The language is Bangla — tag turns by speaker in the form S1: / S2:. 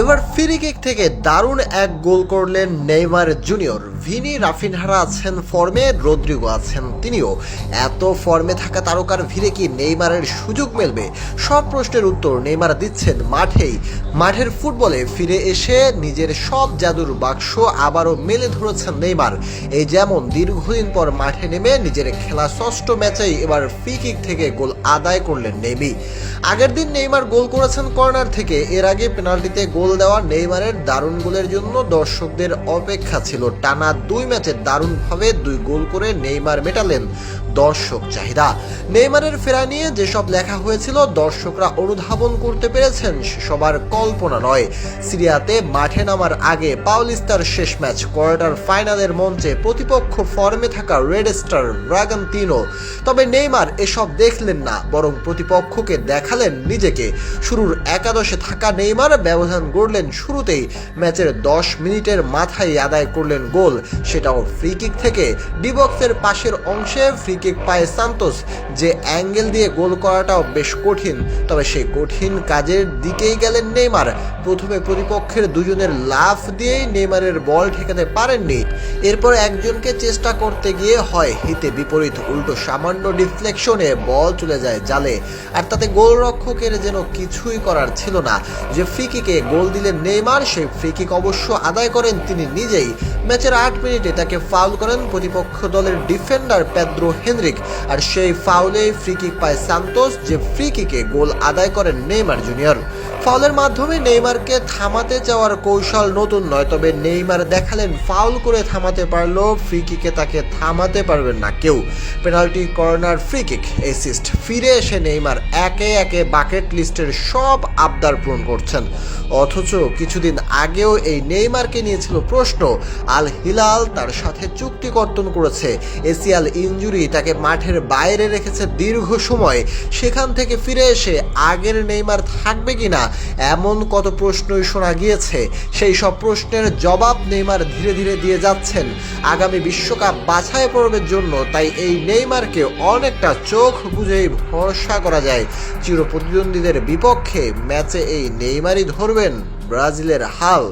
S1: এবার ফ্রি কিক থেকে দারুণ এক গোল করলেন নেইমার জুনিয়র। ভিনি রাফিনহারা আছেন ফর্মে, রদ্রিগো আছেন তিনিও। এত ফর্মে থাকা তারকার ভিড়ে কি নেইমারের সুযোগ মেলবে? সব প্রশ্নের উত্তর নেইমার দিচ্ছেন মাঠেই। মাঠের ফুটবলে ফিরে এসে নিজের সব জাদুর বাক্স আবারও মেলে ধরেছেন নেইমার। এই যেমন দীর্ঘদিন পর মাঠে নেমে নিজের খেলা ষষ্ঠ ম্যাচেই এবার ফ্রি কিক থেকে গোল আদায় করলেন নেইমি। আগের দিন নেইমার গোল করেছেন কর্নার থেকে, এর আগে পেনাল্টিতে গোল দেওয়া নেইমারের দারুণ গোলের জন্য দর্শকদের অপেক্ষা ছিল। টানা দুই ম্যাচে দারুণভাবে দুই গোল করে নেইমার মেটালেন। দর্শক চাহিদা। নেইমারের ফেরা নিয়ে যেসব লেখা হয়েছিল, দর্শকরা অনুধাবন করতে পেরেছেন সবার কল্পনা নয়। সিরিয়াতে মাঠে নামার আগে পাউলিস্তার শেষ ম্যাচ কোয়ার্টার ফাইনালের মঞ্চে প্রতিপক্ষ ফর্মে থাকা রেড স্টার ড্রাগন তিনো তবে নেইমার এসব দেখলেন না, বরং প্রতিপক্ষকে দেখালেন নিজেকে। শুরুর একাদশে থাকা নেইমার ব্যবধান গড়লেন শুরুতেই, ম্যাচের দশ মিনিটের মাথায় আদায় করলেন গোল। সেটাও ফ্রি কিক থেকে। ডিবক্সের পাশের অংশে ফ্রি কিক পায় সান্তোস যে অ্যাঙ্গেল দিয়ে গোল করাটাও বেশ কঠিন। তবে সেই কঠিন কাজের দিকেই গেলেন নেইমার। প্রথমে প্রতিপক্ষের দুজনের লাফ দিয়েই নেইমারের বল ঠেকাতে পারেননি। এরপর একজনকে চেষ্টা করতে গিয়ে হয় হিতে বিপরীত উল্টো সামান্য ডিফ্লেকশনে বল চলে যায় জালে। আর তাতে গোলরক্ষকের যেন কিছুই করার ছিল না। যে ফ্রি কিকে গোল দিলেন নেইমার সেই ফ্রি কিক অবশ্য আদায় করেন তিনি নিজেই। ম্যাচের আট মিনিটে তাকে ফাউল করেন প্রতিপক্ষ দলের ডিফেন্ডার পেদ্রো হেনরিক আর সেই ফাউলে ফ্রি কিক পায় সান্তোস, যে ফ্রি কিকে গোল আদায় করেন নেইমার জুনিয়র। ফাউলের মাধ্যমে নেইমারকে থামাতে যাওয়ার কৌশল নতুন নয়, তবে নেইমার দেখালেন ফাউল করে থামাতে পারলেও ফ্রি কিকে তাকে থামাতে পারবেন না কেউ। Penalty corner free kick assist ফিরে এসে নেইমার একে একে বাকেট লিস্টের সব আবদার পূরণ করছেন। অথচ কিছুদিন আগেও এই নেইমারকে নিয়েছিল প্রশ্ন আল হিলাল তার সাথে চুক্তি কর্তন করেছে, এসিয়াল ইনজুরি তাকে মাঠের বাইরে রেখেছে দীর্ঘ সময়, সেখান থেকে ফিরে এসে আগের নেইমার থাকবে কিনা এমন কত প্রশ্নই শোনা গিয়েছে, সেই সব প্রশ্নের জবাব নেইমার ধীরে ধীরে দিয়ে যাচ্ছেন। আগামী বিশ্বকাপ বাছাই পর্বের জন্য তাই এই নেইমারকে অনেকটা চোখ বুঝেই ভরসা করা যায়। চিরপ্রতিদ্বন্দ্বীদের বিপক্ষে ম্যাচে এই নেইমারই ধরবেন ব্রাজিলের হাল।